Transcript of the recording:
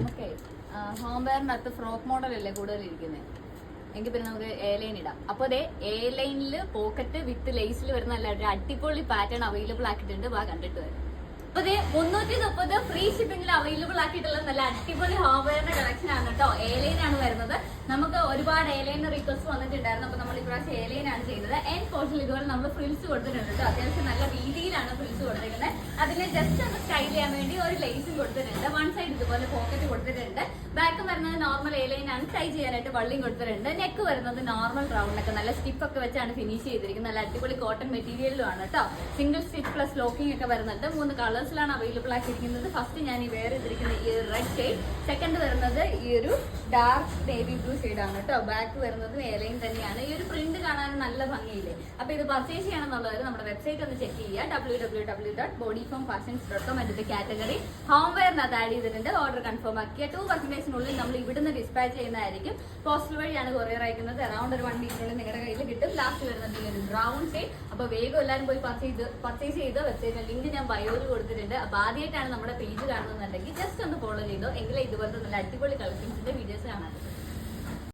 നമുക്ക് home വെയറിനകത്ത് frock model അല്ലേ കൂടുതൽ ഇരിക്കുന്നത് എങ്കിൽ പിന്നെ നമുക്ക് എ ലൈൻ ഇടാം. അപ്പോൾ അതെ എ ലൈനിൽ പോക്കറ്റ് വിത്ത് ലേസിൽ വരുന്ന ഒരു അടിപൊളി പാറ്റേൺ അവൈലബിൾ ആക്കിയിട്ടുണ്ട്. വാ കണ്ടിട്ട് വരാം. അപ്പൊ ഇത് മുന്നൂറ്റി മുപ്പത് ഫ്രീ ഷിപ്പിംഗിൽ അവൈലബിൾ ആക്കിയിട്ടുള്ള നല്ല അടിപൊളി ഹോംവെയറിന്റെ കളക്ഷൻ ആണ് കേട്ടോ. എ ലൈൻ ആണ് വരുന്നത്. നമുക്ക് ഒരുപാട് എ ലൈൻ റിക്വസ്റ്റ് വന്നിട്ടുണ്ടായിരുന്നു. അപ്പൊ നമ്മൾ ഇപ്രാവശ്യം എ ലൈൻ ആണ് ചെയ്യുന്നത്. എൻ പോർഷനിൽ ഇതുപോലെ നമ്മൾ ഫ്രിൽസ് കൊടുത്തിട്ടുണ്ട് കേട്ടോ. അത്യാവശ്യം നല്ല രീതിയിലാണ് ഫ്രിൽസ് കൊടുത്തിരിക്കുന്നത്. അതിന് ജസ്റ്റ് ഒന്ന് സ്റ്റൈൽ ചെയ്യാൻ വേണ്ടി ഒരു ലേസും കൊടുത്തിട്ടുണ്ട്. വൺ സൈഡ് ഇതുപോലെ പോക്കറ്റ് കൊടുത്തിട്ടുണ്ട്. ബാക്ക് വരുന്നത് നോർമൽ എ ലൈൻ ആണ്. ടൈ ചെയ്യാനായിട്ട് വള്ളിയും കൊടുത്തിട്ടുണ്ട്. നെക്ക് വരുന്നത് നോർമൽ റൗണ്ട് ഒക്കെ. നല്ല സ്റ്റിപ്പ് ഒക്കെ വെച്ചാണ് ഫിനിഷ് ചെയ്തിരിക്കുന്നത്. നല്ല അടിപൊളി കോട്ടൺ മെറ്റീരിയലും ആണ് കേട്ടോ സിംഗിൾ സ്റ്റിച്ച് പ്ലസ് ലോക്കിംഗ് ഒക്കെ വരുന്നുണ്ട്. മൂന്ന് കളേഴ്സിലാണ് അവൈലബിൾ ആക്കിയിരിക്കുന്നത്. ഫസ്റ്റ് ഞാൻ ഈ വേറെ ഇതിരിക്കുന്ന ഈ റെഡ് ഷെയ്ഡ് സെക്കൻഡ് വരുന്നത് ഈ ഒരു ഡാർക്ക് നേവി ബ്ലൂ ഷെയ്ഡ് ആണ് കേട്ടോ. ബാക്ക് വരുന്നത് ഏലയും തന്നെയാണ്. ഈ ഒരു പ്രിന്റ് കാണാൻ നല്ല ഭംഗിയില്ലേ? അപ്പൊ ഇത് പർച്ചേസ് ചെയ്യണമെന്നുള്ളവർ നമ്മുടെ വെബ്സൈറ്റ് ഒന്ന് ചെക്ക് ചെയ്യുക. W W W dot body form fashions dot com എന്നിട്ട് കാറ്റഗറി ഹോം വെയറിനകത്ത് ആഡ് ചെയ്തിട്ടുണ്ട്. ഓർഡർ കൺഫേം ആക്കിയ ടു ഡേയ്സിനുള്ളിൽ നമ്മൾ ഇവിടുന്ന് ഡിസ്പാച്ച് ചെയ്യുന്നതായിരിക്കും. പോസ്റ്റൽ വഴിയാണ് കൊറിയർ അയക്കുന്നത്. അറൗണ്ട് ഒരു വൺ വീക്കിനുള്ളിൽ നിങ്ങളുടെ കയ്യിൽ കിട്ടും. ലാസ്റ്റ് വരുന്നത് ഒരു ബ്രൗൺ ഷെയ്ഡ് അപ്പൊ വേഗം എല്ലാവരും പോയി പർച്ചേസ് ചെയ്ത് പർച്ചേസ് ചെയ്ത് ലിങ്ക് ഞാൻ ബയോയിൽ കൊടുത്തിട്ടുണ്ട്. അപ്പൊ ആദ്യമായിട്ടാണ് നമ്മുടെ പേജ് കാണുന്നുണ്ടെങ്കിൽ ജസ്റ്റ് ഒന്ന് ഫോളോ ചെയ്തോ. എങ്കിലേ ഇതുപോലത്തെ നല്ല അടിപൊളി കളക്ഷൻസിന്റെ വീഡിയോസ് കാണാൻ